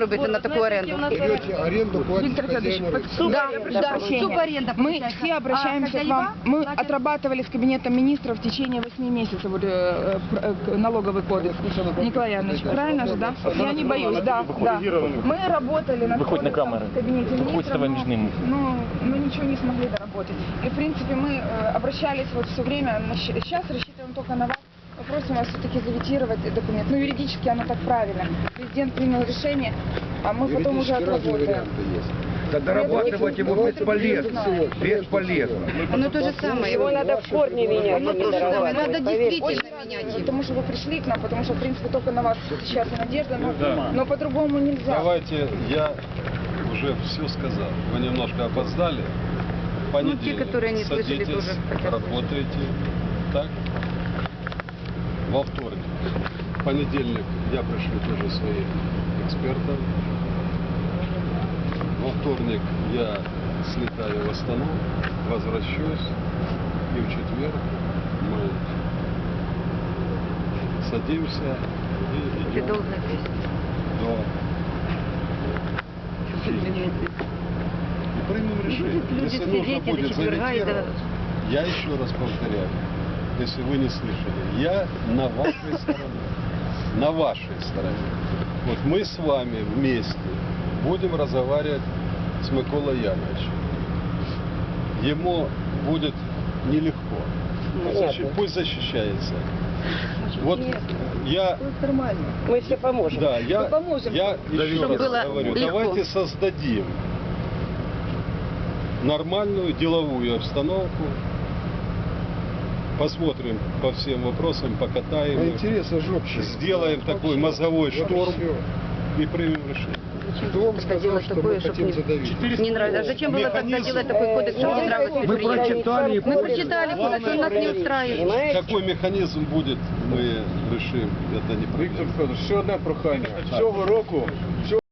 робити на таку оренду. Берете аренду, платите Виктор Федорович, хозяину. под- Да, да, субаренда Мы получается. все обращаемся А к вам. хозяева Мы платят- отрабатывали с кабинетом министров в течение 8 месяцев вот, э, э, пр- э, налоговый кодекс. Николай Янович, правильно же, да? Я не боюсь, да, да. Мы работали над Выходит на кодексом камеры. в кабинете Выходит министров, давай но- между ними. но, но ничего не смогли доработать. И, в принципе, мы э, обращались вот все время, сейчас рассчитываем только на вас. Попросим вас все-таки завитировать документ. Ну, юридически оно так правильно. Президент принял решение, а мы потом уже отработаем. Да дорабатывать его бесполезно. Бесполезно. Ну то же самое. Его надо в форме менять, Ну не то же самое. Надо действительно менять. Потому что вы пришли к нам, потому что, в принципе, только на вас сейчас надежда, но, но по-другому нельзя. Давайте, я уже все сказал. Вы немножко опоздали. В Ну, те, Понедельник которые не слышали, тоже хотят работаете. Так? Во вторник. В понедельник я пришлю тоже своих экспертов. Во вторник я слетаю в Астану, возвращусь. И в четверг мы садимся и идем до и примем решение. Если нужно будет завитировать, я еще раз повторяю, если вы не слышали, я на вашей стороне. На вашей стороне. Вот мы с вами вместе будем разговаривать с Миколой Яновичем. Ему будет нелегко. Защи- Пусть защищается. Вот я Мы все поможем. да, я, поможем. я еще Чтобы раз было говорю, легко. давайте создадим нормальную деловую обстановку, посмотрим по всем вопросам, А покатаем, их, интересы же сделаем такой мозговой шторм и примем решение. Кто вам сказал, что такое, мы хотим не- задавить? Не нравится. А зачем было тогда делать такой кодекс, не Мы прочитали и Мы прочитали кодекс, он нас не устраивает. Какой механизм будет, мы решим. Это не проблема. Віктор Федорович, ще одне прохання. Цього року